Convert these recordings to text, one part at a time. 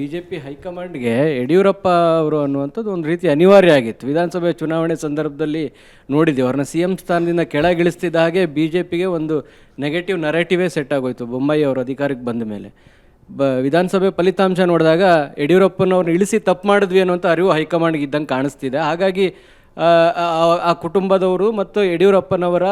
BJP ಹೈಕಮಾಂಡ್ಗೆ ಯಡಿಯೂರಪ್ಪ ಅವರು ಅನ್ನುವಂಥದ್ದು ಒಂದು ರೀತಿ ಅನಿವಾರ್ಯ ಆಗಿತ್ತು. ವಿಧಾನಸಭೆ ಚುನಾವಣೆ ಸಂದರ್ಭದಲ್ಲಿ ನೋಡಿದ್ದೀವಿ ಅವ್ರನ್ನ ಸಿ ಎಂ ಸ್ಥಾನದಿಂದ ಕೆಳಗಿಳಿಸ್ತಿದ್ದ ಹಾಗೆ ಬಿ ಜೆ ಪಿಗೆ ಒಂದು ನೆಗೆಟಿವ್ ನರೇಟಿವೇ ಸೆಟ್ ಆಗೋಯ್ತು ಬೊಮ್ಮಾಯಿ ಅವರು ಅಧಿಕಾರಕ್ಕೆ ಬಂದ ಮೇಲೆ. ಬ ವಿಧಾನಸಭೆ ಫಲಿತಾಂಶ ನೋಡಿದಾಗ ಯಡಿಯೂರಪ್ಪನವ್ರನ್ನ ಇಳಿಸಿ ತಪ್ಪು ಮಾಡಿದ್ವಿ ಅನ್ನುವಂಥ ಅರಿವು ಹೈಕಮಾಂಡ್ಗೆ ಇದ್ದಂಗೆ ಕಾಣಿಸ್ತಿದೆ. ಹಾಗಾಗಿ ಆ, ಕುಟುಂಬದವರು ಮತ್ತು ಯಡಿಯೂರಪ್ಪನವರ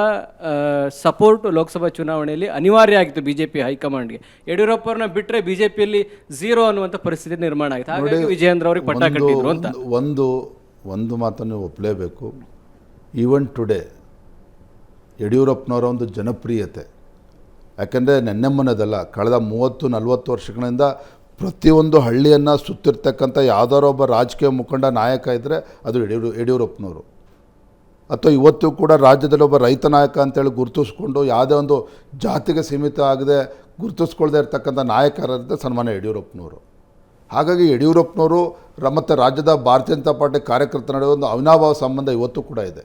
ಸಪೋರ್ಟ್ ಲೋಕಸಭಾ ಚುನಾವಣೆಯಲ್ಲಿ ಅನಿವಾರ್ಯ ಆಗಿತ್ತು ಬಿ ಜೆ ಪಿ ಹೈಕಮಾಂಡ್ಗೆ. ಯಡಿಯೂರಪ್ಪರನ್ನ ಬಿಟ್ಟರೆ ಬಿ ಜೆ ಪಿಯಲ್ಲಿ ಝೀರೋ ಅನ್ನುವಂಥ ಪರಿಸ್ಥಿತಿ ನಿರ್ಮಾಣ ಆಯಿತು ಹಾಗಾಗಿ ವಿಜಯೇಂದ್ರ ಅವ್ರಿಗೆ ಪಟ್ಟ ಕಟ್ಟಿದ್ರು ಅಂತ. ಒಂದು- ಒಂದು ಒಂದು ಮಾತನ್ನು ಒಪ್ಪಲೇಬೇಕು ಈವನ್ ಟುಡೇ ಯಡಿಯೂರಪ್ಪನವರ ಒಂದು ಜನಪ್ರಿಯತೆ ಯಾಕೆಂದರೆ ನೆನ್ನೆ ಮೊನ್ನೆದಲ್ಲ ಕಳೆದ ಮೂವತ್ತು ನಲವತ್ತು ವರ್ಷಗಳಿಂದ ಪ್ರತಿಯೊಂದು ಹಳ್ಳಿಯನ್ನು ಸುತ್ತಿರ್ತಕ್ಕಂಥ ಯಾವ್ದಾರೋ ಒಬ್ಬ ರಾಜಕೀಯ ಮುಖಂಡ ನಾಯಕ ಇದ್ದರೆ ಅದು ಯಡಿಯೂರು ಯಡಿಯೂರಪ್ಪನವರು. ಅಥವಾ ಇವತ್ತು ಕೂಡ ರಾಜ್ಯದಲ್ಲಿ ಒಬ್ಬ ರೈತ ನಾಯಕ ಅಂತೇಳಿ ಗುರುತಿಸ್ಕೊಂಡು ಯಾವುದೇ ಒಂದು ಜಾತಿಗೆ ಸೀಮಿತ ಆಗದೆ ಗುರುತಿಸ್ಕೊಳ್ದೇ ಇರ್ತಕ್ಕಂಥ ನಾಯಕರಂತ ಸನ್ಮಾನ್ಯ ಯಡಿಯೂರಪ್ಪನವರು. ಹಾಗಾಗಿ ಯಡಿಯೂರಪ್ಪನವರು ಮತ್ತು ರಾಜ್ಯದ ಭಾರತೀಯ ಜನತಾ ಪಾರ್ಟಿ ಕಾರ್ಯಕರ್ತರ ನಡುವೆ ಒಂದು ಅವಿನಾಭಾವ ಸಂಬಂಧ ಇವತ್ತು ಕೂಡ ಇದೆ.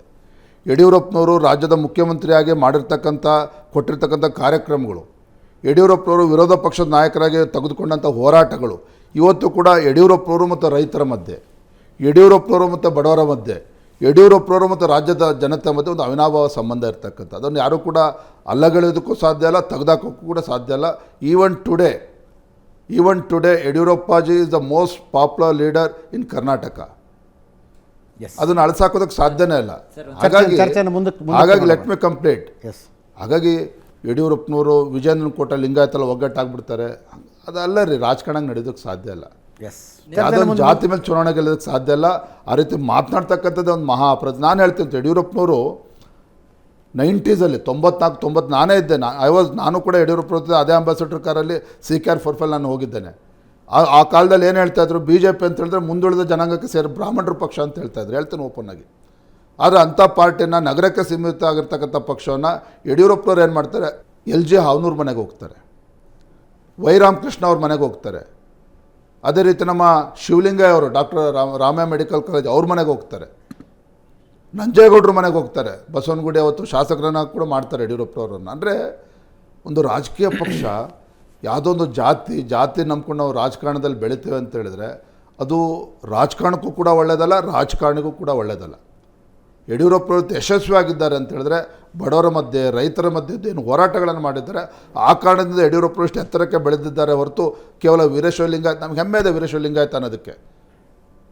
ಯಡಿಯೂರಪ್ಪನವರು ರಾಜ್ಯದ ಮುಖ್ಯಮಂತ್ರಿಯಾಗಿ ಮಾಡಿರ್ತಕ್ಕಂಥ, ಕೊಟ್ಟಿರ್ತಕ್ಕಂಥ ಕಾರ್ಯಕ್ರಮಗಳು ಯಡಿಯೂರಪ್ಪನವರು ವಿರೋಧ ಪಕ್ಷದ ನಾಯಕರಾಗಿ ತೆಗೆದುಕೊಂಡಂಥ ಹೋರಾಟಗಳು ಇವತ್ತು ಕೂಡ ಯಡಿಯೂರಪ್ಪನವರು ಮತ್ತು ರೈತರ ಮಧ್ಯೆ ಯಡಿಯೂರಪ್ಪನವರು ಮತ್ತು ಬಡವರ ಮಧ್ಯೆ ಯಡಿಯೂರಪ್ಪನವರು ಮತ್ತು ರಾಜ್ಯದ ಜನತೆ ಮಧ್ಯೆ ಒಂದು ಅವಿನಾಭಾವ ಸಂಬಂಧ ಇರ್ತಕ್ಕಂಥ ಅದನ್ನು ಯಾರೂ ಕೂಡ ಅಲ್ಲಗಳೆಯೋದಕ್ಕೂ ಸಾಧ್ಯ ಇಲ್ಲ ತೆಗೆದಾಕೋಕ್ಕೂ ಕೂಡ ಸಾಧ್ಯ ಇಲ್ಲ even today even today Yediyurappaji is the most popular leader in Karnataka. ಅದನ್ನು ಅಳಸಾಕೋದಕ್ಕೆ ಸಾಧ್ಯನೇ ಇಲ್ಲ. ಹಾಗಾಗಿ ಹಾಗಾಗಿ ಲೆಟ್ ಮಿ ಕಂಪ್ಲೀಟ್ ಎಸ್ ಹಾಗಾಗಿ ಯಡಿಯೂರಪ್ಪನವರು ವಿಜಯನ ಕೋಟ ಲಿಂಗಾಯತಲ್ಲ ಒಗ್ಗಟ್ಟಾಗ್ಬಿಡ್ತಾರೆ. ಅದಲ್ಲ ರೀ ರಾಜಕಾರಣ ನಡೆಯೋದಕ್ಕೆ ಸಾಧ್ಯ ಇಲ್ಲ. ಎಸ್ ಯಾವುದೋ ಜಾತಿ ಮೇಲೆ ಚುನಾವಣೆ ಗೆಲ್ಲೋದಕ್ಕೆ ಸಾಧ್ಯ ಇಲ್ಲ. ಆ ರೀತಿ ಮಾತನಾಡ್ತಕ್ಕಂಥದ್ದು ಒಂದು ಮಹಾ ಅಪರಾಧ. ನಾನು ಹೇಳ್ತೀನಿ ಯಡಿಯೂರಪ್ಪನವರು ನೈಂಟೀಸಲ್ಲಿ ತೊಂಬತ್ನಾಲ್ಕು ತೊಂಬತ್ತು ನಾನೇ ಇದ್ದೆ. ನಾ ಐ ವಾಸ್ ನಾನು ಕೂಡ ಯಡಿಯೂರಪ್ಪ ಅದೇ ಅಂಬಾಸಿಡರ್ ಕಾರಲ್ಲಿ ಸಿ ಕೆ ಆರ್ ಫೋರ್ಫೆಲ್ ನಾನು ಹೋಗಿದ್ದೇನೆ. ಆ ಆ ಕಾಲದಲ್ಲಿ ಏನು ಹೇಳ್ತಾಯಿದ್ರು ಬಿ ಜೆ ಪಿ ಅಂತ ಹೇಳಿದ್ರೆ ಮುಂದುಳಿದ ಜನಾಂಗಕ್ಕೆ ಸೇರಿ ಬ್ರಾಹ್ಮಣರ ಪಕ್ಷ ಅಂತ ಹೇಳ್ತಾಯಿದ್ರು ಹೇಳ್ತೇನೆ ಓಪನ್ ಆಗಿ. ಆದರೆ ಅಂಥ ಪಾರ್ಟಿನ ನಗರಕ್ಕೆ ಸೀಮಿತ ಆಗಿರ್ತಕ್ಕಂಥ ಪಕ್ಷವನ್ನು ಯಡಿಯೂರಪ್ಪನವ್ರು ಏನು ಮಾಡ್ತಾರೆ? ಎಲ್ ಜಿ ಹಾವನೂರು ಮನೆಗೆ ಹೋಗ್ತಾರೆ. ವೈ ರಾಮಕೃಷ್ಣ ಅವ್ರ ಮನೆಗೆ ಹೋಗ್ತಾರೆ. ಅದೇ ರೀತಿ ನಮ್ಮ ಶಿವಲಿಂಗಯ್ಯ ಅವರು, doctor Rama Rama medical college ಅವ್ರ ಮನೆಗೆ ಹೋಗ್ತಾರೆ. ನಂಜೇಗೌಡ್ರ ಮನೆಗೆ ಹೋಗ್ತಾರೆ. ಬಸವನಗುಡಿ ಅವತ್ತು ಶಾಸಕರನ್ನ ಕೂಡ ಮಾಡ್ತಾರೆ ಯಡಿಯೂರಪ್ಪನವ್ರನ್ನ. ಅಂದರೆ ಒಂದು ರಾಜಕೀಯ ಪಕ್ಷ ಯಾವುದೋ ಒಂದು ಜಾತಿ ಜಾತಿ ನಂಬ್ಕೊಂಡು ನಾವು ರಾಜಕಾರಣದಲ್ಲಿ ಬೆಳಿತೇವೆ ಅಂತ ಹೇಳಿದ್ರೆ ಅದು ರಾಜಕಾರಣಕ್ಕೂ ಕೂಡ ಒಳ್ಳೆಯದಲ್ಲ ರಾಜಕಾರಣಿಗೂ ಕೂಡ ಒಳ್ಳೆಯದಲ್ಲ ಯಡಿಯೂರಪ್ಪನವರು ಯಶಸ್ವಿಯಾಗಿದ್ದಾರೆ ಅಂತ ಹೇಳಿದ್ರೆ ಬಡವರ ಮಧ್ಯೆ, ರೈತರ ಮಧ್ಯೆ ಏನು ಹೋರಾಟಗಳನ್ನು ಮಾಡಿದ್ದಾರೆ. ಆ ಕಾರಣದಿಂದ ಯಡಿಯೂರಪ್ಪರು ಇಷ್ಟು ಎತ್ತರಕ್ಕೆ ಬೆಳೆದಿದ್ದಾರೆ ಹೊರತು ಕೇವಲ ವೀರೇಶ್ವರ ಲಿಂಗಾಯತ್ ನಮ್ಗೆ ಹೆಮ್ಮೆ ಇದೆ ವೀರೇಶ್ವರ ಲಿಂಗಾಯತ್ ಅನ್ನೋದಕ್ಕೆ.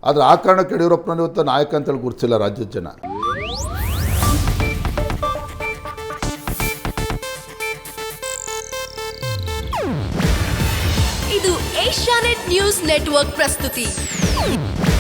ಆದರೆ ಆ ಕಾರಣಕ್ಕೆ ಯಡಿಯೂರಪ್ಪನ ಇವತ್ತು ನಾಯಕ ಅಂತೇಳಿ ಗುರುತಿಸಿಲ್ಲ ರಾಜ್ಯದ ಜನ. ಇದು ಏಷ್ಯಾನೆಟ್ ನ್ಯೂಸ್ ನೆಟ್ವರ್ಕ್ ಪ್ರಸ್ತುತಿ.